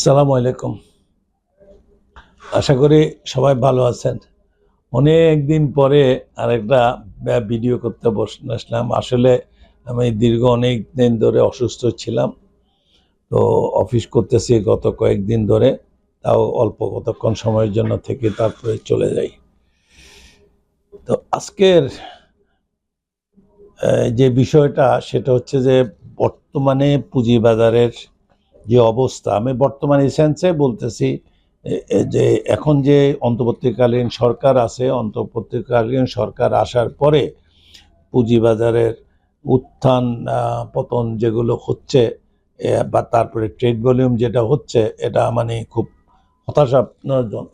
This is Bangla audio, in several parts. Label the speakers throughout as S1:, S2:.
S1: আসসালামু আলাইকুম। আশা করি সবাই ভালো আছেন। অনেক দিন পরে আরেকটা ভিডিও করতে বসলাম আসলে আমি দীর্ঘ অনেক দিন ধরে অসুস্থ ছিলাম। তো অফিস করতেছি গত কয়েকদিন ধরে। তাও অল্প কতক্ষণ সময়ের জন্য থেকে তারপরে চলে যাই। তো আজকের যে বিষয়টা সেটা হচ্ছে যে বর্তমানে পুঁজিবাজারের যে অবস্থা, আমি বর্তমান এসেন্সে বলতেছি, এ- এ, যে এখন যে অন্তর্বর্তীকালীন সরকার আছে, অন্তর্বর্তীকালীন সরকার আসার পরে পুঁজিবাজারের উত্থান পতন যেগুলো হচ্ছে বা তারপরে ট্রেড ভলিউম যেটা হচ্ছে, এটা মানে খুব হতাশাজনক।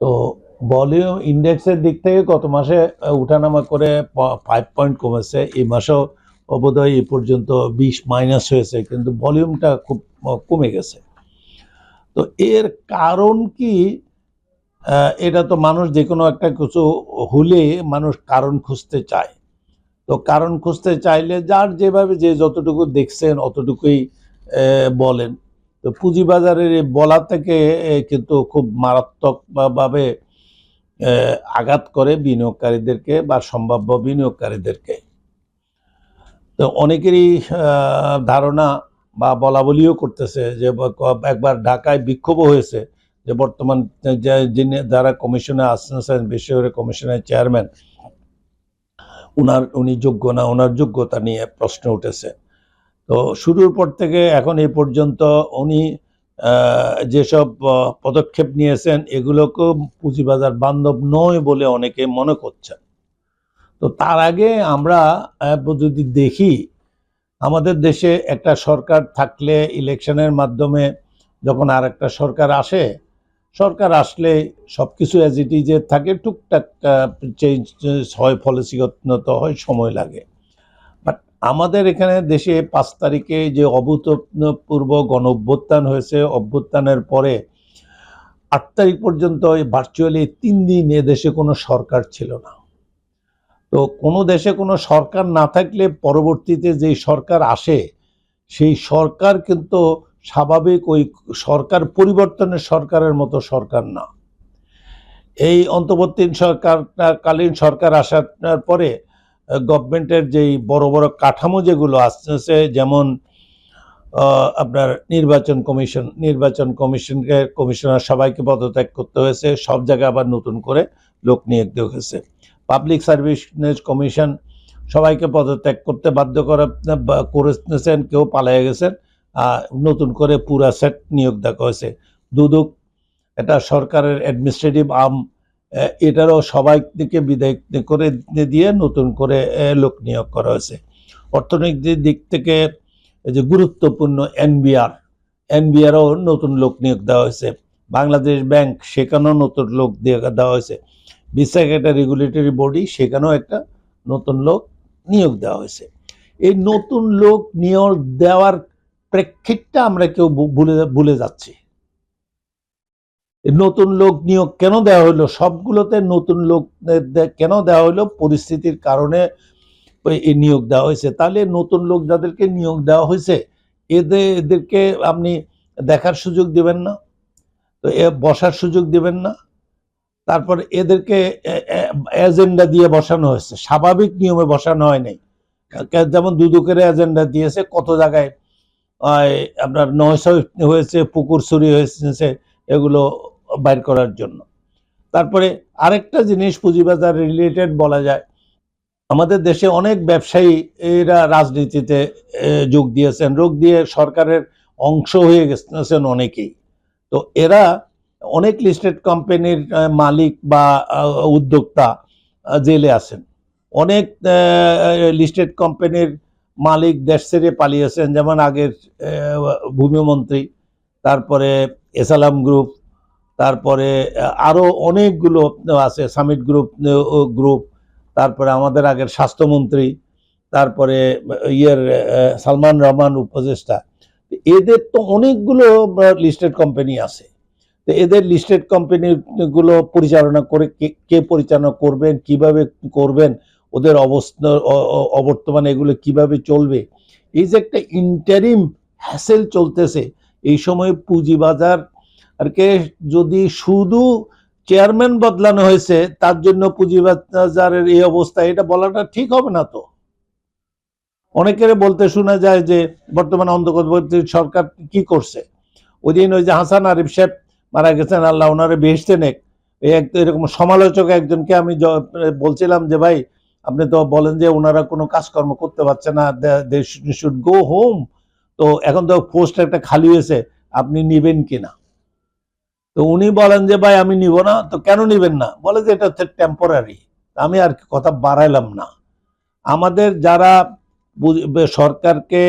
S1: তো ভলিউম ইন্ডেক্সের দিক থেকে গত মাসে উঠানামা করে ফাইভ পয়েন্ট কমেছে, এই মাসেও বোধহয় এই পর্যন্ত বিশ মাইনাস হয়েছে, কিন্তু ভলিউমটা খুব কমে গেছে। তো এর কারণ কি? এটা তো মানুষ যে কোনো একটা কিছু হলে মানুষ কারণ খুঁজতে চায়। তো কারণ খুঁজতে চাইলে যার যেভাবে যে যতটুকু দেখছেন অতটুকুই বলেন। তো পুঁজিবাজারের এই বলা থেকে কিন্তু খুব মারাত্মকভাবে আঘাত করে বিনিয়োগকারীদেরকে বা সম্ভাব্য বিনিয়োগকারীদেরকে। তো অনেকেরই ধারণা বা বলা বলিও করতেছে যে একবার ঢাকায় বিক্ষোভও হয়েছে যে বর্তমান যিনি যারা কমিশনে আসছেন বেসরকারি কমিশনের চেয়ারম্যান, উনার, উনি যোগ্য না ওনার যোগ্যতা নিয়ে প্রশ্ন উঠেছে। তো শুরুর পর থেকে এখন এই পর্যন্ত উনি যেসব পদক্ষেপ নিয়েছেন, এগুলোকেও পুঁজিবাজার বান্ধব নয় বলে অনেকে মনে করছেন। তো তার আগে আমরা যদি দেখি, আমাদের দেশে একটা সরকার থাকলে ইলেকশনের মাধ্যমে যখন আর একটা সরকার আসে, সরকার আসলে সব কিছু অ্যাজ ইট ইজে থাকে, টুকটাক চেঞ্জ হয় পলিসিগত হয়, সময় লাগে। বাট আমাদের এখানে দেশে পাঁচ তারিখে যে অভূতপূর্ব গণ অভ্যুত্থান হয়েছে, অভ্যুত্থানের পরে আট তারিখ পর্যন্ত ভার্চুয়ালি তিন দিন এ দেশে কোনো সরকার ছিল না। তো কোনো দেশে কোনো সরকার না থাকলে পরবর্তীতে যেই সরকার আসে, সেই সরকার কিন্তু স্বাভাবিক ওই সরকার পরিবর্তনের সরকারের মতো সরকার না। এই অন্তর্বর্তী সরকার, কালীন সরকার আসার পরে, গভর্নমেন্টের যেই বড় বড় কাঠামো যেগুলো আসছে যেমন আপনার নির্বাচন কমিশন, নির্বাচন কমিশনকে, কমিশনার সবাইকে পদত্যাগ করতে হয়েছে, সব জায়গায় আবার নতুন করে লোক নিয়োগ দেওয়া হয়েছে। পাবলিক সার্ভিস কমিশন সবাইকে পদত্যাগ করতে বাধ্য করা করেছেন, কেউ পালিয়ে গেছেন নতুন করে পুরা সেট নিয়োগ দেখা হয়েছে। দুদক, এটা সরকারের অ্যাডমিনিস্ট্রেটিভ আর্ম এটারও সবাই বিদায় করে দিয়ে নতুন করে লোক নিয়োগ করা হয়েছে। অর্থনৈতিক দিক থেকে যে গুরুত্বপূর্ণ এনবিআর এনবিআরও নতুন লোক নিয়োগ দেওয়া হয়েছে। বাংলাদেশ ব্যাংক, সেখানেও নতুন লোক দেওয়া হয়েছে। বিসাক একটা রেগুলেটরি বডি সেখানেও একটা নতুন লোক নিয়োগ দেওয়া হয়েছে। এই নতুন লোক নিয়োগ দেওয়ার প্রেক্ষিতটা আমরা কেউ ভুলে ভুলে যাচ্ছি। নতুন লোক নিয়োগ কেন দেওয়া হলো? সবগুলোতে নতুন লোক কেন দেওয়া হলো? পরিস্থিতির কারণে নিয়োগ দেওয়া হয়েছে। তাহলে নতুন লোক যাদেরকে নিয়োগ দেওয়া হয়েছে এদের এদেরকে আপনি দেখার সুযোগ দিবেন না? তো এ, বসার সুযোগ দিবেন না? তারপর এদেরকে এজেন্ডা দিয়ে বসানো হয়েছে। স্বাভাবিক নিয়মে বসানো হয় নাই। যেমন দুদুকের এজেন্ডা দিয়েছে, কত জায়গায় আপনার নয়শো হয়েছে, পুকুর চুরি হয়েছে, এগুলো বাইর করার জন্য। তারপরে আরেকটা জিনিস পুঁজিবাজার রিলেটেড বলা যায়। আমাদের দেশে অনেক ব্যবসায়ী এরা রাজনীতিতে যোগ দিয়েছেন। যোগ দিয়ে সরকারের অংশ হয়ে গেছেন অনেকেই। তো এরা অনেক লিস্টেড কোম্পানির মালিক বা উদ্যোক্তা জেলে আছেন। অনেক লিস্টেড কোম্পানির মালিক দেশ ছেড়ে পালিয়েছেন, যেমন আগের ভূমিমন্ত্রী, তারপরে এসালাম গ্রুপ, তারপরে আরও অনেকগুলো আছে, সামিট গ্রুপ গ্রুপ, তারপরে আমাদের আগের স্বাস্থ্যমন্ত্রী, তারপরে, ইয়ের সালমান রহমান উপদেষ্টা। এদের তো অনেকগুলো লিস্টেড কোম্পানি আছে। তো এদের লিস্টেড কোম্পানিগুলো পরিচালনা করে কে- কে পরিচালনা করবেন, কীভাবে করবেন, ওদের অবস্থা অবর্তমানে এগুলো কীভাবে চলবে? এই যে একটা ইন্টারিম হ্যাসেল চলতেছে, এই সময় পুঁজিবাজার আরকে যদি শুধু চেয়ারম্যান বদলানো হয়েছে, তার জন্য পুঁজিবাজারের এই অবস্থা, এটা বলাটা ঠিক হবে না তো? অনেকের বলতে শোনা যায় যে, বর্তমানে অন্তর্বর্তী সরকার কি করছে? ওই দিন ওই যে হাসান আরিফ সাহেব মারা গেছেন, আল্লাহ ওনারে বেহেস্তে নেক। এই এক এরকম সমালোচক একজনকে আমি বলছিলাম যে, ভাই, আপনি তো বলেন যে ওনারা কোনো কাজকর্ম করতে পারছে না শুড গো হোম তো এখন তো পোস্ট একটা খালি হয়েছে, আপনি নিবেন কিনা তো উনি বলেন যে, ভাই, আমি নিব না। তো কেন নিবেন না? বলে যে, এটা হচ্ছে টেম্পোরারি আমি আর কথা বাড়াইলাম না। আমাদের যারা সরকারকে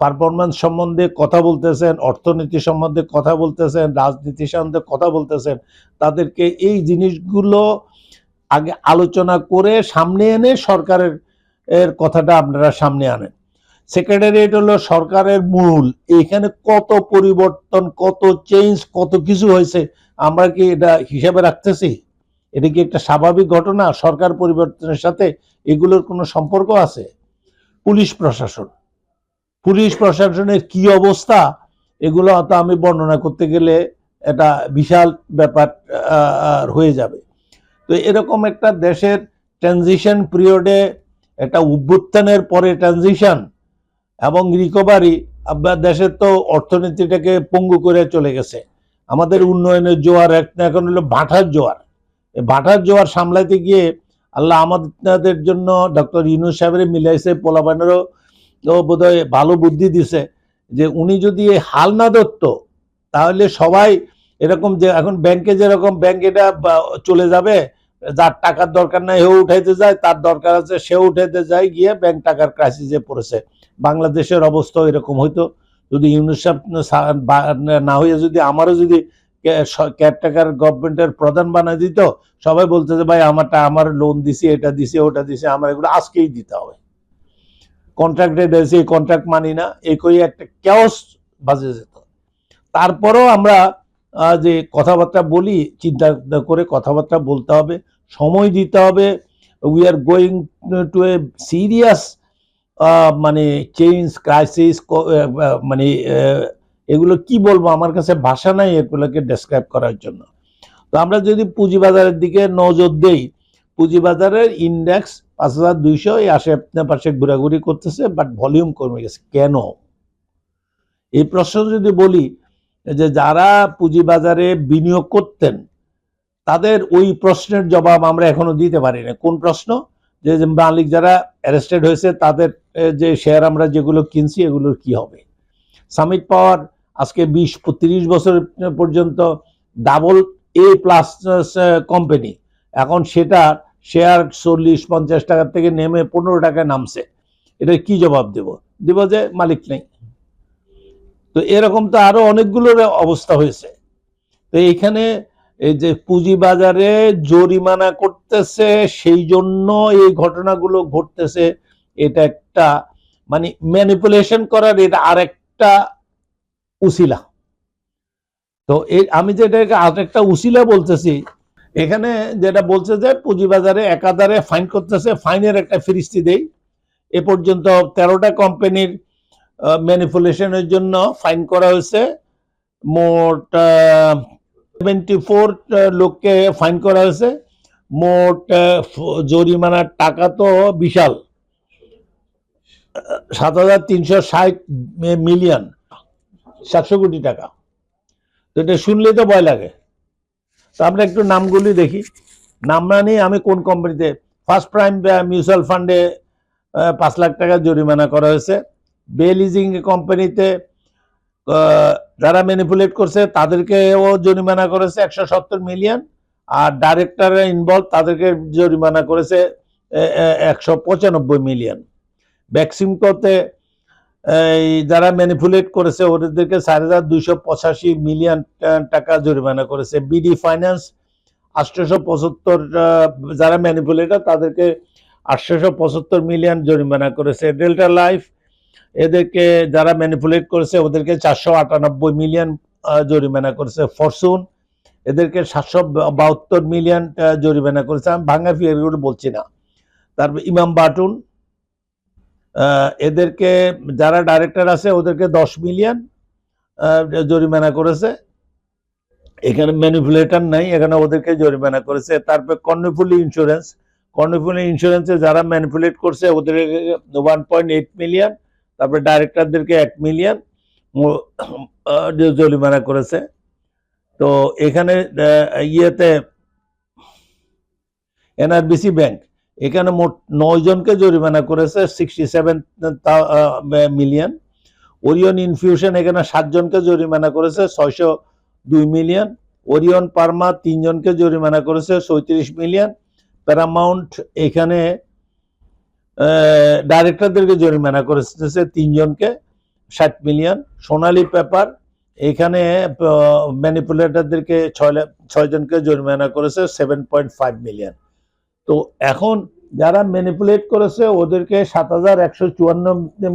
S1: পারফরমেন্স সম্বন্ধে কথা বলতেছেন, অর্থনীতি সম্বন্ধে কথা বলতেছেন, রাজনীতি সম্বন্ধে কথা বলতেছেন, তাদেরকে এই জিনিসগুলো আগে আলোচনা করে সামনে এনে সরকারের এর কথাটা আপনারা সামনে আনেন। সেক্রেটারিয়েট হলো সরকারের মূল। এখানে কত পরিবর্তন, কত চেঞ্জ কত কিছু হয়েছে, আমরা কি এটা হিসাবে রাখতেছি? এটা কি একটা স্বাভাবিক ঘটনা? সরকার পরিবর্তনের সাথে এগুলোর কোনো সম্পর্ক আছে? পুলিশ প্রশাসন। পুলিশ প্রশাসনের কি অবস্থা, এগুলো হয়তো আমি বর্ণনা করতে গেলে এটা বিশাল ব্যাপার হয়ে যাবে। তো এরকম একটা দেশের ট্রানজিশন পিরিয়ডে একটা উত্থানের পরে ট্রানজিশন এবং রিকভারি আপনার দেশের তো অর্থনীতিটাকে পঙ্গু করে চলে গেছে। আমাদের উন্নয়নের জোয়ার এখন হলো ভাটার জোয়ার। এই ভাটার জোয়ার সামলাইতে গিয়ে আল্লাহ আমাদের জন্য ডক্টর ইউনুস সাহেবের মিলাইছে পোলাবানেরও তো বোধহয় ভালো বুদ্ধি দিছে যে উনি যদি এই হাল না ধরতো, তাহলে সবাই এরকম যে এখন ব্যাংকে যেরকম ব্যাংক এটা চলে যাবে, যার টাকার দরকার নাই হেও উঠাইতে যায়, তার দরকার আছে সে উঠাইতে যায়, গিয়ে ব্যাংক টাকার ক্রাইসিসে পড়েছে। বাংলাদেশের অবস্থা এরকম হইতো। যদি ইউনুস সাহেব সা- বা- না হয়ে যদি আমারও যদি কেয়ারটেকার গভর্নমেন্টের প্রধান বানায় দিত, সবাই বলতে যে ভাই আমারটা, আমার লোন দিছি, এটা দিছি, ওটা দিছি, আমার এগুলো আজকেই দিতে হবে। কন্ট্রাক্টে দিয়েছি এই কন্ট্রাক্ট মানি না এই একটা ক্যাওস বাজে যেত। তারপরও আমরা যে কথাবার্তা বলি, চিন্তা করে কথাবার্তা বলতে হবে, সময় দিতে হবে। We are going to a serious মানে চেঞ্জ ক্রাইসিস মানে এগুলো কি বলব? আমার কাছে ভাষা নাই এগুলোকে ডেসক্রাইব করার জন্য। তো আমরা যদি পুঁজিবাজারের দিকে নজর দেই, পুঁজিবাজারের ইন্ডেক্স পাঁচ হাজার দুইশো, এই আশেপাশে ঘোরাঘুরি করতেছে বাট ভলিউম কমে গেছে। কেন? এই প্রশ্ন যদি বলি যে যারা পুঁজিবাজারে বিনিয়োগ করতেন, তাদের ওই প্রশ্নের জবাব আমরা এখনও দিতে পারি না। কোন প্রশ্ন? যে মালিক যারা অ্যারেস্টেড হয়েছে, তাদের যে শেয়ার আমরা যেগুলো কিনছি, এগুলোর কি হবে? সামিট পাওয়ার আজকে বিশ, তিরিশ বছর পর্যন্ত ডাবল এ প্লাস কোম্পানি এখন সেটা শেয়ার চল্লিশ, পঞ্চাশ টাকার থেকে নেমে পনেরো টাকায় নামছে। এটা কি জবাব দেব? দেব যে মালিক নেই। তো এরকম তো আরও অনেকগুলোর অবস্থা হয়েছে। তো এখানে এই যে পুঁজিবাজারে জরিমানা করতেছে, সেই জন্য এই ঘটনাগুলো ঘটতেছে। এটা একটা মানে ম্যানিপুলেশন করার এটা আরেকটা উসিলা। তো আমি যেটাকে আরেকটা উসিলা বলতেছি এখানে যেটা বলছে যে পুঁজিবাজারে একাধারে ফাইন করতেছে ফাইনের একটা ফিরিস্তি দেই। এ পর্যন্ত তেরোটা কোম্পানির ম্যানিপুলেশনের জন্য ফাইন করা হয়েছে। মোট সেভেন্টি ফোর লোককে ফাইন করা হয়েছে। মোট জরিমানার টাকা তো বিশাল। সাত হাজার তিনশো ষাট মিলিয়ন সাতশো কোটি টাকা। তো এটা শুনলেই তো ভয় লাগে। তো আমরা একটু নামগুলি দেখি। নাম নিয়ে আমি কোন কোম্পানিতে ফার্স্ট প্রাইম মিউচুয়াল ফান্ডে পাঁচ লাখ টাকা জরিমানা করা হয়েছে। বে লিজিং কোম্পানিতে যারা ম্যানিপুলেট করছে, তাদেরকেও জরিমানা করেছে একশো সত্তর মিলিয়ন আর ডাইরেক্টর ইনভলভ তাদেরকে জরিমানা করেছে একশো পঁচানব্বই মিলিয়ন ভ্যাকসিমকোতে এই যারা ম্যানিপুলেট করেছে, ওদেরকে চার হাজার পঁচাশি মিলিয়ন টাকা জরিমানা করেছে। বিডি ফাইন্যান্স আটশোশো পঁচাত্তর যারা ম্যানিপুলেটর তাদেরকে আটশোশো পঁচাত্তর মিলিয়ন জরিমানা করেছে। ডেল্টা লাইফ এদেরকে যারা ম্যানিপুলেট করেছে, ওদেরকে চারশো আটানব্বই মিলিয়ন জরিমানা করেছে। ফরচুন এদেরকে সাতশো বাহাত্তর মিলিয়ন জরিমানা করেছে। আমি ভাঙা ফিগারগুলো বলছি না। তারপর ইমাম বাটুন এদেরকে যারা ডাইরেক্টর আছে, ওদেরকে দশ মিলিয়ন জরিমানা করেছে। এখানে ম্যানিপুলেটর নাই, এখানে ওদেরকে জরিমানা করেছে। তারপর কর্ণফুলি ইন্স্যুরেন্স কর্ণফুলি ইন্স্যুরেন্সে যারা ম্যানিপুলেট করছে, ওদের ওয়ান পয়েন্ট এইট মিলিয়ন তারপরে ডাইরেক্টরদেরকে এক মিলিয়ন জরিমানা করেছে। তো এখানে ইয়েতে, এনআরবিসি ব্যাংক এখানে মোট নয় জনকে জরিমানা করেছে sixty seven million Orion Infusion এখানে সাতজনকে জরিমানা করেছে, ছয়শো দুই মিলিয়ন ওরিয়ন পার্মা তিনজনকে জরিমানা করেছে সৈত্রিশ মিলিয়ন প্যারামাউন্ট এখানে ডাইরেক্টরদেরকে জরিমানা করেছে তিনজনকে ষাট মিলিয়ন সোনালি পেপার এখানে ম্যানিপুলেটরদেরকে ছয় ছয়জনকে জরিমানা করেছে সেভেন পয়েন্ট ফাইভ মিলিয়ন তো এখন যারা ম্যানিপুলেট করেছে, ওদেরকে সাত হাজার একশো চুয়ান্ন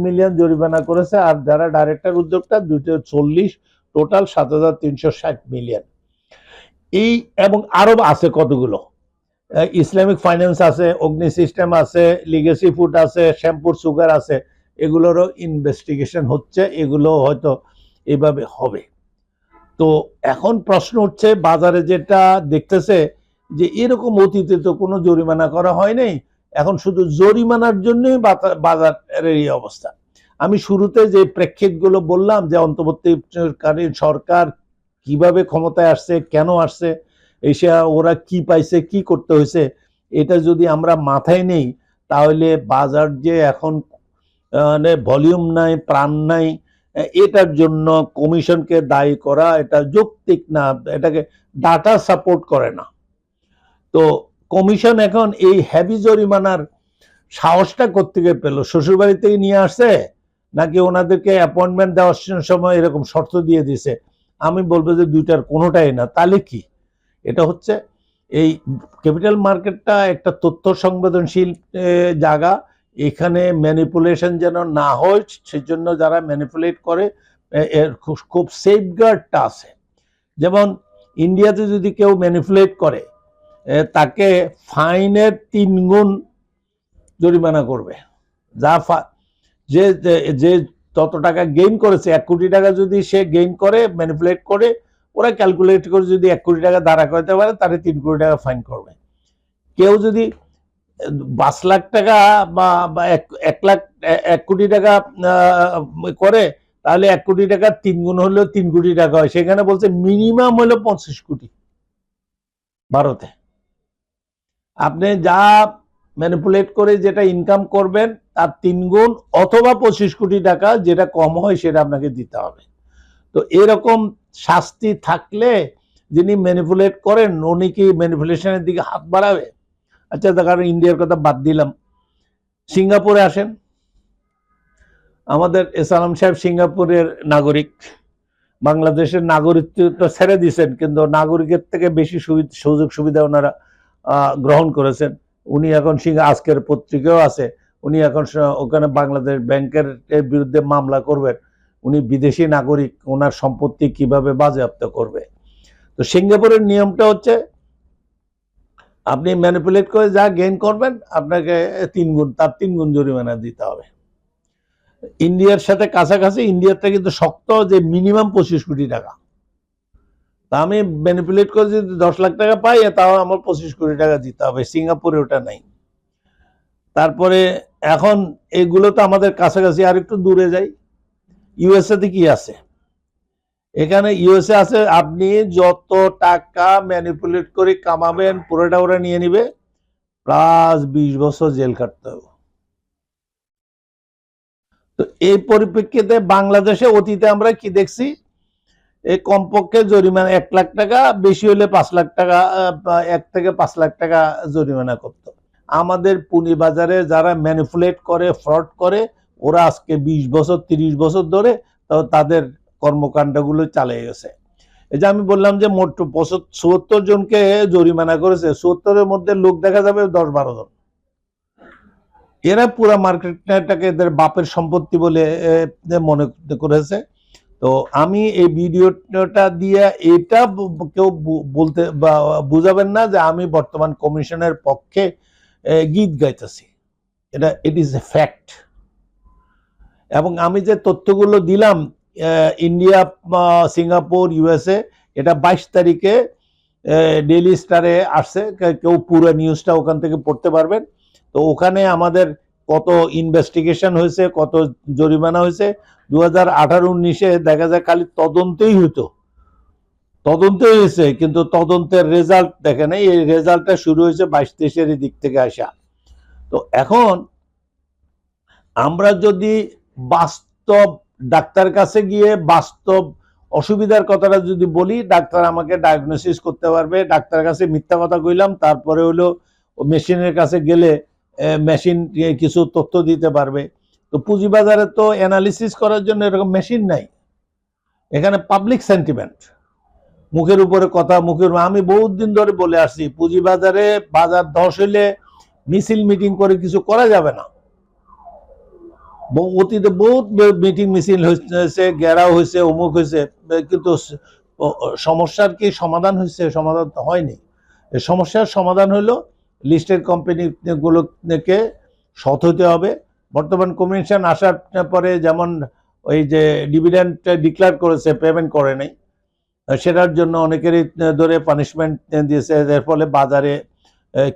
S1: মিলিয়ন জরিমানা করেছে, আর যারা ডাইরেক্টর উদ্যোগটা দুটো চল্লিশ টোটাল সাত হাজার তিনশো ষাট মিলিয়ন এই এবং আরও আছে কতগুলো? ইসলামিক ফাইন্যান্স আছে অগ্নি সিস্টেম আছে লিগেসি ফুড আছে শ্যাম্পুর সুগার আছে, এগুলোরও ইনভেস্টিগেশন হচ্ছে, এগুলো হয়তো এভাবে হবে। তো এখন প্রশ্ন হচ্ছে বাজারে যেটা দেখতেছে যে এরকম অতীতে তো কোনো জরিমানা করা হয় নাই এখন শুধু জরিমানার জন্যই বাজারের এই অবস্থা। আমি শুরুতে যে প্রেক্ষিতগুলো বললাম যে অন্তর্বর্তীকালীন সরকার কীভাবে ক্ষমতায় আসছে, কেন আসছে, এসে ওরা কি পাইছে, কি করতে হয়েছে, এটা যদি আমরা মাথায় নেই, তাহলে বাজার যে এখন মানে ভলিউম নাই, প্রাণ নাই, এটার জন্য কমিশনকে দায়ী করা এটা যৌক্তিক না, এটাকে ডাটা সাপোর্ট করে না। তো কমিশন এখন এই হ্যাভি জরিমানার সাহসটা কোত্থেকে পেল? শ্বশুরবাড়ি থেকে নিয়ে আসছে নাকি ওনাদেরকে অ্যাপয়েন্টমেন্ট দেওয়ার সময় এরকম শর্ত দিয়ে দিছে আমি বলব যে দুইটার কোনোটাই না। তাহলে কি? এটা হচ্ছে এই ক্যাপিটাল মার্কেটটা একটা তথ্য সংবেদনশীল জায়গা। এখানে ম্যানিপুলেশন যেন না হয়, সেজন্য যারা ম্যানিপুলেট করে এর খুব- সেফগার্ডটা আছে। যেমন ইন্ডিয়াতে যদি কেউ ম্যানিপুলেট করে তাকে ফাইনের তিন গুণ জরিমানা করবে। যা যে, যে- তত টাকা গেইন করেছে, এক কোটি টাকা যদি সে গেইন করে ম্যানিপুলেট করে, ওরা ক্যালকুলেট করে যদি এক কোটি টাকা দাঁড়া করতে পারে, তাহলে তিন কোটি টাকা ফাইন করবে। কেউ যদি পাঁচ লাখ টাকা বা এক লাখ, এক কোটি টাকা করে, তাহলে এক কোটি টাকা তিন গুণ হলেও তিন কোটি টাকা হয়। সেখানে বলছে মিনিমাম হলো পঁচিশ কোটি ভারতে। আপনি যা ম্যানিপুলেট করে যেটা ইনকাম করবেন, তার তিন গুণ অথবা পঁচিশ কোটি টাকা যেটা কম হয় সেটা আপনাকে দিতে হবে। তো এরকম শাস্তি থাকলে যিনি ম্যানিপুলেট করেন, উনি কি ম্যানিপুলেশনের দিকে হাত বাড়াবে? আচ্ছা দেখার ইন্ডিয়ার কথা বাদ দিলাম। সিঙ্গাপুরে আসেন। আমাদের এসালাম সাহেব সিঙ্গাপুরের নাগরিক। বাংলাদেশের নাগরিকত্ব ছেড়ে দিয়েছেন, কিন্তু নাগরিকের থেকে বেশি সুযোগ সুবিধা ওনারা গ্রহণ করেছেন। উনি এখন সিং, আজকের পত্রিকাও আছে। উনি এখন ওখানে বাংলাদেশ ব্যাংকের বিরুদ্ধে মামলা করবেন। উনি বিদেশি নাগরিক, ওনার সম্পত্তি কীভাবে বাজেয়াপ্ত করবে? তো সিঙ্গাপুরের নিয়মটা হচ্ছে, আপনি ম্যানিপুলেট করে যা গেইন করবেন, আপনাকে তিন গুণ, তার তিন গুণ জরিমানা দিতে হবে। ইন্ডিয়ার সাথে কাছাকাছি, ইন্ডিয়ারটা কিন্তু শক্ত যে মিনিমাম পঁচিশ কোটি টাকা। তা আমি ম্যানিপুলেট করে যদি দশ লাখ টাকা পাই, তাও আমার পঁচিশ কোটি টাকা দিতে হবে। সিঙ্গাপুরে ওটা নাই। তারপরে এখন এগুলো তো আমাদের কাছাকাছি আর একটু দূরে যাই। ইউএসএ তে কি আছে? এখানে ইউএসএ আছে, আপনি যত টাকা ম্যানিপুলেট করে কামাবেন, পুরোটা ওরা নিয়ে নিবে। প্লাস বিশ বছর জেল কাটতে হবে। তো এই পরিপ্রেক্ষিতে বাংলাদেশে অতীতে আমরা কি দেখছি? এই কমপক্ষে জরিমানা এক লাখ টাকা, বেশি হলে পাঁচ লাখ টাকা এক থেকে পাঁচ লাখ টাকা জরিমানা করতো। আমাদের পুঁজি বাজারে যারা ম্যানিপুলেট করে, ফ্রড করে, ওরা আজকে বিশ বছর, তিরিশ বছর ধরে তাদের কর্মকাণ্ডগুলো চালিয়ে গেছে। এই যে আমি বললাম যে মোট চুয়াত্তর জনকে জরিমানা করেছে, চুয়াত্তরের মধ্যে লোক দেখা যাবে দশ বারো জন। এরা পুরা মার্কেটটাকে এদের বাপের সম্পত্তি বলে মনে করেছে। তো আমি এই ভিডিওটা দিয়ে এটা কেউ বলতে বা, বুঝাবেন না যে আমি বর্তমান কমিশনের পক্ষে গীত গাইতেছি। এটা ইট ইজ এ ফ্যাক্ট এবং আমি যে তথ্যগুলো দিলাম ইন্ডিয়া সিঙ্গাপুর, ইউএসএ, এটা বাইশ তারিখে ডেইলি স্টারে আসছে। কেউ পুরো নিউজটা ওখান থেকে পড়তে পারবেন। তো ওখানে আমাদের কত ইনভেস্টিগেশন হয়েছে, কত জরিমানা হয়েছে দু হাজার আঠারো উনিশে দেখা যায় খালি তদন্তেই হতো তদন্ত হয়েছে, কিন্তু তদন্তের রেজাল্ট দেখে নাই, এই রেজাল্টটা শুরু হয়েছে বাইশ তেইশের দিক থেকে আসা। তো এখন আমরা যদি বাস্তব ডাক্তার কাছে গিয়ে বাস্তব অসুবিধার কথাটা যদি বলি, ডাক্তার আমাকে ডায়াগনোসিস করতে পারবে, ডাক্তার কাছে মিথ্যা কথা কইলাম, তারপরে হলো মেশিনের কাছে গেলে মেশিন কিছু তথ্য দিতে পারবে। তো পুঁজিবাজারে তো অ্যানালিসিস করার জন্য এরকম মেশিন নাই। এখানে পাবলিক সেন্টিমেন্ট মুখের উপরে কথা, মুখের আমি বহুত দিন ধরে বলে আসছি, পুঁজিবাজারে বাজার ধস হইলে মিছিল মিটিং করে কিছু করা যাবে না। অতীতে বহুত মিটিং মিছিল হয়েছে গেরাও হয়েছে অমুক হয়েছে কিন্তু সমস্যার কি সমাধান হয়েছে সমাধান তো হয়নি। সমস্যার সমাধান হলো লিস্টেড কোম্পানিগুলোকে সৎ হতে হবে। বর্তমান কমিশন আসার পরে যেমন ওই যে ডিভিডেন্ড ডিক্লেয়ার করেছে পেমেন্ট করে নাই, সেটার জন্য অনেকেরই ধরে পানিশমেন্ট দিয়েছে। এর ফলে বাজারে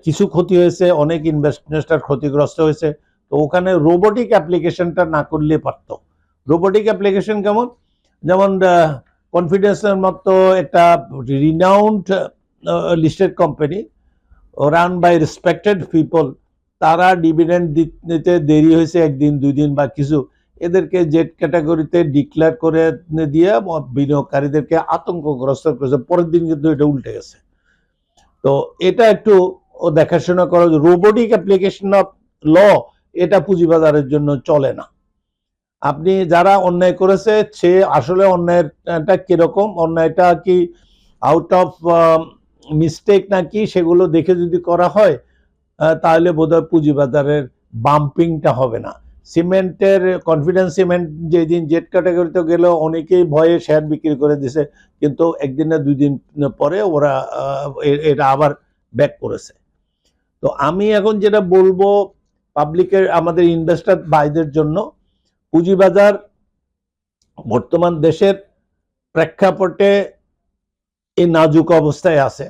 S1: কিছু ক্ষতি হয়েছে, অনেক ইনভেস্টর ক্ষতিগ্রস্ত হয়েছে। তো ওখানে রোবোটিক অ্যাপ্লিকেশনটা না করলে পারতো। রোবোটিক অ্যাপ্লিকেশন কেমন? যেমন কনফিডেন্সের মতো একটা renowned listed company run by respected people তারা ডিভিডেন্ড দিতে দেরি হয়েছে একদিন দুই দিন বা কিছু। এদেরকে জেড ক্যাটাগরিতে ডিক্লেয়ার করে দিয়ে বিনিয়োগকারীদেরকে আতঙ্কগ্রস্ত করেছে। পরের দিন কিন্তু এটা উল্টে গেছে। তো এটা একটু দেখাশোনা করা রোবোটিক অ্যাপ্লিকেশন অফ ল এটা পুঁজিবাজারের জন্য চলে না। আপনি যারা অন্যায় করেছে, সে আসলে অন্যায়টা কীরকম? অন্যায়টা কি আউট অফ মিস্টেক নাকি সেগুলো দেখে যদি করা হয় তাহলে বোধহয় পুঁজিবাজারের বাম্পিংটা হবে না। সিমেন্টের কনফিডেন্স সিমেন্ট যেদিন জেট ক্যাটাগরিতে গেল অনেকেই ভয়ে শেয়ার বিক্রি করে দিছে, কিন্তু একদিন না দুই দিন পরে ওরা এটা আবার ব্যাক করেছে। তো আমি এখন যেটা বলব পাবলিকের আমাদের ইনভেস্টর ভাইদের জন্য, পুঁজিবাজার বর্তমান দেশের প্রেক্ষাপটে এই নাজুক অবস্থায় আছে।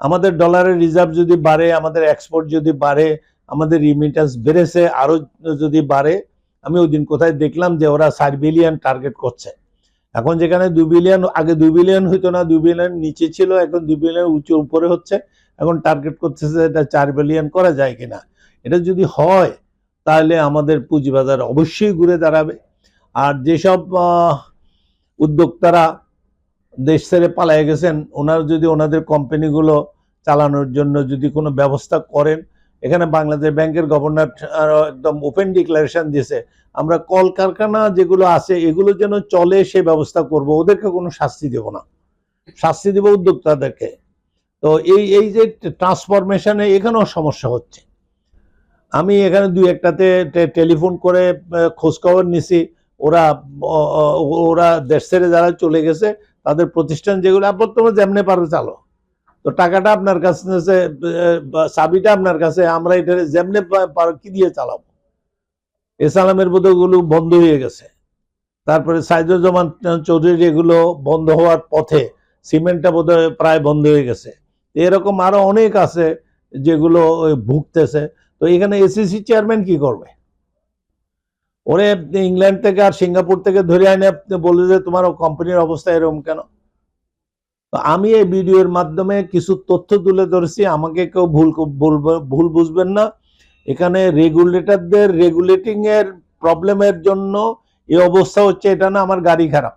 S1: আমাদের ডলারের রিজার্ভ যদি বাড়ে, আমাদের এক্সপোর্ট যদি বাড়ে, আমাদের রিমিটেন্স বেড়েছে আরও যদি বাড়ে, আমি ওই দিন কোথায় দেখলাম যে ওরা চার বিলিয়ন টার্গেট করছে। এখন যেখানে দুই বিলিয়ন আগে দুই বিলিয়ন হইতো না দুই বিলিয়ন নিচে ছিল, এখন দুই বিলিয়ন উঁচু, উপরে হচ্ছে। এখন টার্গেট করতেছে এটা চার বিলিয়ন করা যায় কিনা। এটা যদি হয়, তাহলে আমাদের পুঁজিবাজার অবশ্যই ঘুরে দাঁড়াবে। আর যেসব উদ্যোক্তারা দেশ ছেড়ে পালিয়ে গেছেন, ওনারা যদি ওনাদের কোম্পানিগুলো চালানোর জন্য যদি কোনো ব্যবস্থা করেন, এখানে বাংলাদেশ ব্যাংকের গভর্নর একদম ওপেন ডিক্লারেশন দিয়েছে, আমরা কলকারখানা যেগুলো আছে, এগুলো যেন চলে সে ব্যবস্থা করব, ওদেরকে কোনো শাস্তি দেব না। শাস্তি দেব উদ্যোক্তাদেরকে। তো এই এই যে ট্রান্সফরমেশনে এখানেও সমস্যা হচ্ছে। আমি এখানে দুই একটাতে টেলিফোন করে খোঁজখবর নিছি, ওরা ওরা দেশ ছেড়ে যারা চলে গেছে তাদের প্রতিষ্ঠান যেগুলো আপনার তোমরা যেমনি পারো চালো। তো টাকাটা আপনার কাছে চাবিটা আপনার কাছে, আমরা এটা যেমনি কি দিয়ে চালাবো? এসালামের বোধগুলো বন্ধ হয়ে গেছে। তারপরে সাইদুজ্জামান চৌধুরীর এগুলো বন্ধ হওয়ার পথে সিমেন্টটা বোধহয় প্রায় বন্ধ হয়ে গেছে। এরকম আরও অনেক আছে যেগুলো ভুগতেছে। তো এখানে এসিসি চেয়ারম্যান কি করবে? ওরে ইংল্যান্ড থেকে আর সিঙ্গাপুর থেকে ধরে আনে বলে যে তোমার কোম্পানির অবস্থা এরকম কেন? তো আমি এই ভিডিওর মাধ্যমে কিছু তথ্য তুলে ধরেছি, আমাকে কেউ ভুল ভুল- বুঝবেন না। এখানে রেগুলেটরদের রেগুলেটিং এর প্রবলেমের জন্য এই অবস্থা হচ্ছে এটা না, আমার গাড়ি খারাপ।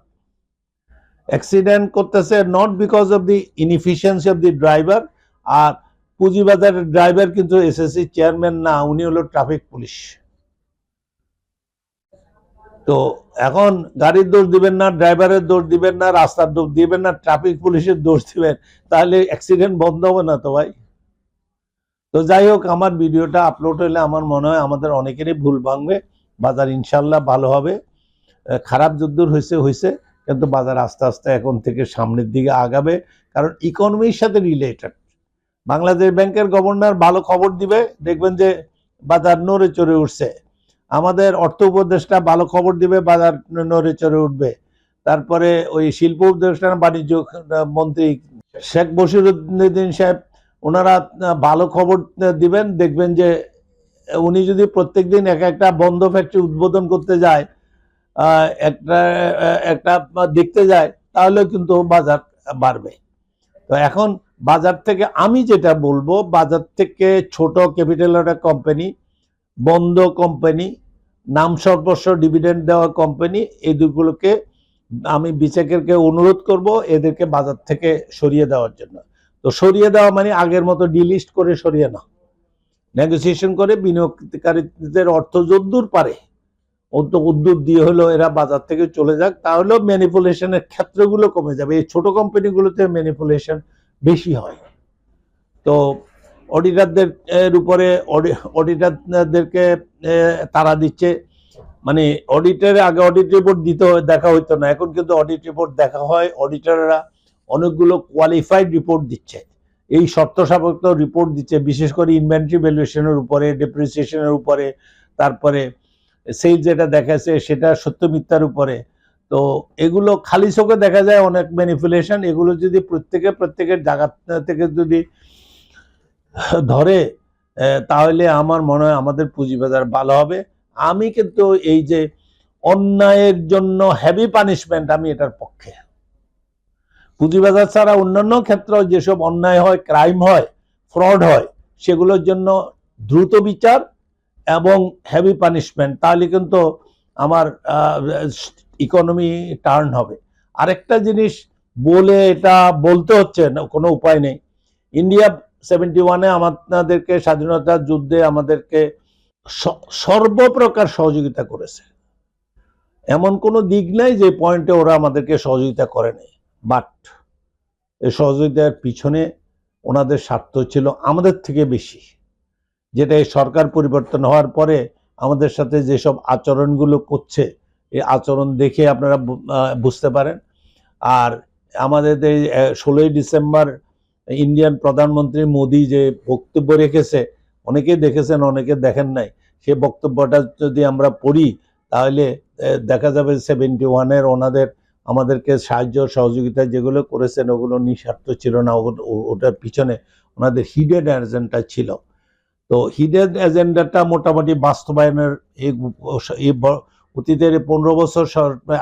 S1: অ্যাক্সিডেন্ট করতেছে not because of the inefficiency of the driver আর পুঁজিবাজারের ড্রাইভার কিন্তু এসএসসি চেয়ারম্যান না, উনি হলো ট্রাফিক পুলিশ তো এখন গাড়ির দোষ দিবেন না, ড্রাইভারের দোষ দিবেন না, রাস্তার দোষ দিবেন না, ট্রাফিক পুলিশের দোষ দিবেন, তাহলে অ্যাক্সিডেন্ট বন্ধ হবে না তো ভাই? তো যাই হোক, আমার ভিডিওটা আপলোড হলে আমার মনে হয় আমাদের অনেকেরই ভুল ভাঙবে, বাজার ইনশাল্লাহ ভালো হবে। খারাপ যদ্দূর হয়েছে হয়েছে কিন্তু বাজার আস্তে আস্তে এখন থেকে সামনের দিকে আগাবে, কারণ ইকোনমির সাথে রিলেটেড বাংলাদেশ ব্যাংকের গভর্নর ভালো খবর দিবে, দেখবেন যে বাজার নড়ে চড়ে উঠছে। আমাদের অর্থ উপদেষ্টা ভালো খবর দিবে, বাজার নড়ে চড়ে উঠবে। তারপরে ওই শিল্প প্রতিষ্ঠান বাণিজ্য মন্ত্রী শেখ বসিরুদ্দিন সাহেব, ওনারা ভালো খবর দিবেন, দেখবেন যে উনি যদি প্রত্যেক দিন এক একটা বন্ধ ফ্যাক্টরি উদ্বোধন করতে যায় একটা একটা দেখতে যায় তাহলে কিন্তু বাজার বাড়বে। তো এখন বাজার থেকে আমি যেটা বলব, বাজার থেকে ছোট ক্যাপিটাল একটা কোম্পানি বন্ধ কোম্পানি নাম সর্বস্ব ডিভিডেন্ড দেওয়া কোম্পানি এই দুগুলোকে আমি বিচেকেরকে অনুরোধ করব এদেরকে বাজার থেকে সরিয়ে দেওয়ার জন্য। তো সরিয়ে দেওয়া মানে আগের মতো ডিলিস্ট করে সরিয়ে না নেগোসিয়েশন করে বিনিয়োগকারীদের অর্থ যদ্দূর পারে উদ্যোগ দিয়ে হলো এরা বাজার থেকে চলে যাক তাহলেও ম্যানিপুলেশনের ক্ষেত্রগুলো কমে যাবে। এই ছোট কোম্পানিগুলোতে ম্যানিপুলেশন বেশি হয়। তো অডিটারদের উপরে অডিটারদেরকে তারা দিচ্ছে। মানে অডিটের আগে অডিট রিপোর্ট দিতে দেখা হইতো না। এখন কিন্তু অডিট রিপোর্ট দেখা হয়, অডিটাররা অনেকগুলো কোয়ালিফাইড রিপোর্ট দিচ্ছে। এই শর্ত সাপেক্ষ রিপোর্ট দিচ্ছে, বিশেষ করে ইনভেন্টরি ভ্যালুয়েশনের উপরে ডেপ্রিসিয়েশনের উপরে, তারপরে সেল যেটা দেখাচ্ছে সেটা সত্য মিথ্যার উপরে। তো এগুলো খালি চোখে দেখা যায় অনেক ম্যানিপুলেশন এগুলো যদি প্রত্যেকে, প্রত্যেকের জায়গা থেকে যদি ধরে তাহলে আমার মনে হয় আমাদের পুঁজিবাজার ভালো হবে। আমি কিন্তু এই যে অন্যায়ের জন্য হেভি পানিশমেন্ট আমি এটার পক্ষে। পুঁজিবাজার ছাড়া অন্যান্য ক্ষেত্রে যেসব অন্যায় হয় ক্রাইম হয় ফ্রড হয়, সেগুলোর জন্য দ্রুত বিচার এবং হেভি পানিশমেন্ট তাহলে কিন্তু আমার ইকোনমি টার্ন হবে। আরেকটা জিনিস বলে এটা বলতে হচ্ছে না কোনো উপায় নেই। ইন্ডিয়া সেভেন্টি ওয়ানে আমাদেরকে স্বাধীনতার যুদ্ধে আমাদেরকে সর্বপ্রকার সহযোগিতা করেছে। এমন কোনো দিক নাই যে পয়েন্টে ওরা আমাদেরকে সহযোগিতা করেনি। বাট এই সহযোগিতার পিছনে ওনাদের স্বার্থ ছিল আমাদের থেকে বেশি। যেটা এই সরকার পরিবর্তন হওয়ার পরে আমাদের সাথে যেসব আচরণগুলো করছে, এই আচরণ দেখে আপনারা বুঝতে পারেন। আর আমাদের এই ষোলোই ডিসেম্বর ইন্ডিয়ান প্রধানমন্ত্রী মোদি যে বক্তব্য রেখেছে, অনেকেই দেখেছেন, অনেকে দেখেন নাই। সে বক্তব্যটা যদি আমরা পড়ি, তাহলে দেখা যাবে সেভেন্টি ওয়ানের ওনাদের, আমাদেরকে সাহায্য, সহযোগিতা যেগুলো করেছেন, ওগুলো নিঃস্বার্থ ছিল না ওটার পিছনে ওনাদের হিডেন এজেন্ডা ছিল। তো হিডেন এজেন্ডাটা মোটামুটি বাস্তবায়নের এই অতীতের পনেরো বছর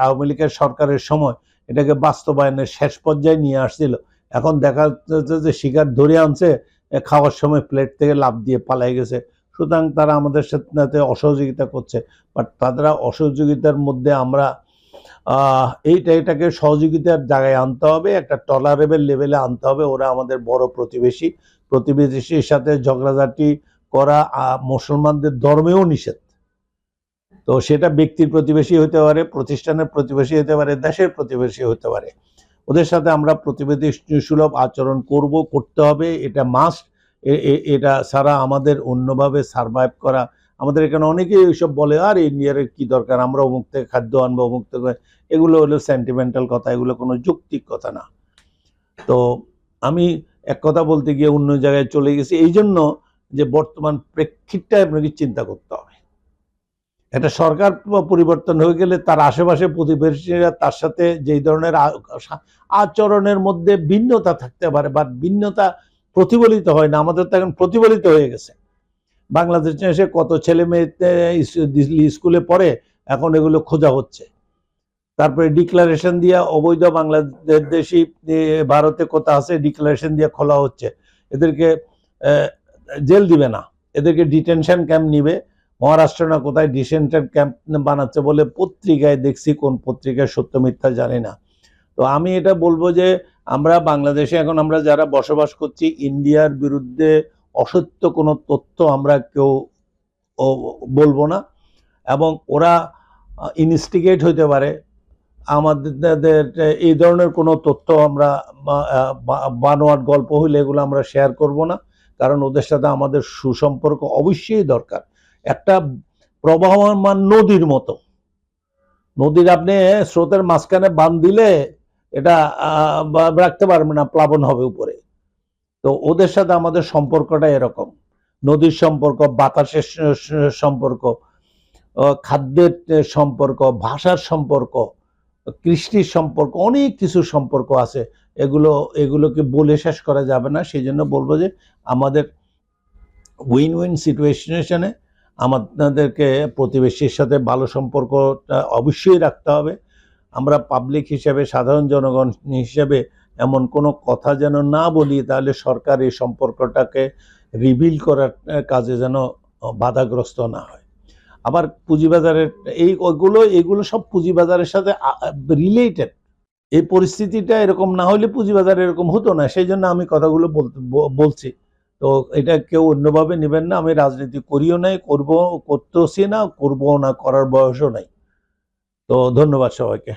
S1: আওয়ামী লীগের সরকারের সময়, এটাকে বাস্তবায়নের শেষ পর্যায়ে নিয়ে আসছিল। এখন দেখা যাচ্ছে যে শিকার ধরে আনছে খাওয়ার সময় প্লেট থেকে লাভ দিয়ে পালাই গেছে। সুতরাং তারা আমাদের সাথে অসহযোগিতা করছে। বাট তারা অসহযোগিতার মধ্যে আমরা এইটা এটাকে সহযোগিতার জায়গায় আনতে হবে, একটা টলারেবল লেভেলে আনতে হবে। ওরা আমাদের বড় প্রতিবেশী। প্রতিবেশীর সাথে ঝগড়াঝাটি করা মুসলমানদের ধর্মেও নিষেধ। তো সেটা ব্যক্তির প্রতিবেশী হতে পারে, প্রতিষ্ঠানের প্রতিবেশী হতে পারে, দেশের প্রতিবেশী হতে পারে। ওদের সাথে আমরা প্রতিবেদী সুলভ আচরণ করব, করতে হবে, এটা মাস্ট এটা সারা আমাদের অন্যভাবে সারভাইভ করা। আমাদের এখানে অনেকেই এইসব বলে, আর ইন্ডিয়ার কি দরকার? আমরা অমুক থেকে খাদ্য আনব, অমুক থেকে এগুলো হলো সেন্টিমেন্টাল কথা, এগুলো কোনো যৌক্তিক কথা না। তো আমি এক কথা বলতে গিয়ে অন্য জায়গায় চলে গেছি। এই জন্য যে বর্তমান প্রেক্ষিতটা আপনাকে চিন্তা করতে হবে। একটা সরকার পরিবর্তন হয়ে গেলে তার আশেপাশে প্রতিবেশীরা তার সাথে যেই ধরনের আচরণের মধ্যে ভিন্নতা থাকতে পারে বা ভিন্নতা প্রতিফলিত হয় না। আমাদের তো এখন প্রতিফলিত হয়ে গেছে। বাংলাদেশে এসে কত ছেলে মেয়ে স্কুলে পড়ে, এখন এগুলো খোঁজা হচ্ছে। তারপরে ডিক্লারেশন দিয়া অবৈধ বাংলাদেশি ভারতে কোথা আছে, ডিক্লারেশন দিয়ে খোলা হচ্ছে। এদেরকে জেল দিবে না। এদেরকে ডিটেনশন ক্যাম্প নিবে। মহারাষ্ট্র না কোথায় ডিটেনশন ক্যাম্প বানাচ্ছে বলে পত্রিকায় দেখছি, কোন পত্রিকায় সত্য মিথ্যা জানি না। তো আমি এটা বলব যে আমরা বাংলাদেশে এখন আমরা যারা বসবাস করছি, ইন্ডিয়ার বিরুদ্ধে অসত্য কোনো তথ্য আমরা কেউ বলব না। এবং ওরা ইনস্টিগেট হইতে পারে। আমাদের এই ধরনের কোনো তথ্য আমরা, বা- বা- গল্প হইলে এগুলো আমরা শেয়ার করব না। কারণ ওদের সাথে আমাদের সুসম্পর্ক অবশ্যই দরকার। একটা প্রবাহমান নদীর মতো। নদীর আপনি স্রোতের মাঝখানে বান দিলে এটা রাখতে পারবে না, প্লাবন হবে উপরে। তো ওদের সাথে আমাদের সম্পর্কটা এরকম। নদীর সম্পর্ক, বাতাসের সম্পর্ক খাদ্যের সম্পর্ক, ভাষার সম্পর্ক, কৃষ্টির সম্পর্ক, অনেক কিছু সম্পর্ক আছে। এগুলো, এগুলোকে বলে শেষ করা যাবে না। সেই জন্য বলব যে আমাদের উইন উইন সিচুয়েশনে আমাদেরকে প্রতিবেশীর সাথে ভালো সম্পর্কটা অবশ্যই রাখতে হবে। আমরা পাবলিক হিসেবে, সাধারণ জনগণ হিসেবে এমন কোনো কথা যেন না বলি, তাহলে সরকার এই সম্পর্কটাকে রিভিল করার কাজে যেন বাধাগ্রস্ত না হয়। আবার পুঁজিবাজারের এই ওগুলো, এগুলো সব পুঁজিবাজারের সাথে রিলেটেড এই পরিস্থিতিটা এরকম না হলে পুঁজিবাজার এরকম হতো না, সেই জন্য আমি কথাগুলো বলছি। তো এটা কেউ অন্যভাবে নেবেন না, আমি রাজনীতি করিও নাই, করব, করতেওছি না করব না, করার বয়সও নাই। তো ধন্যবাদ সবাইকে।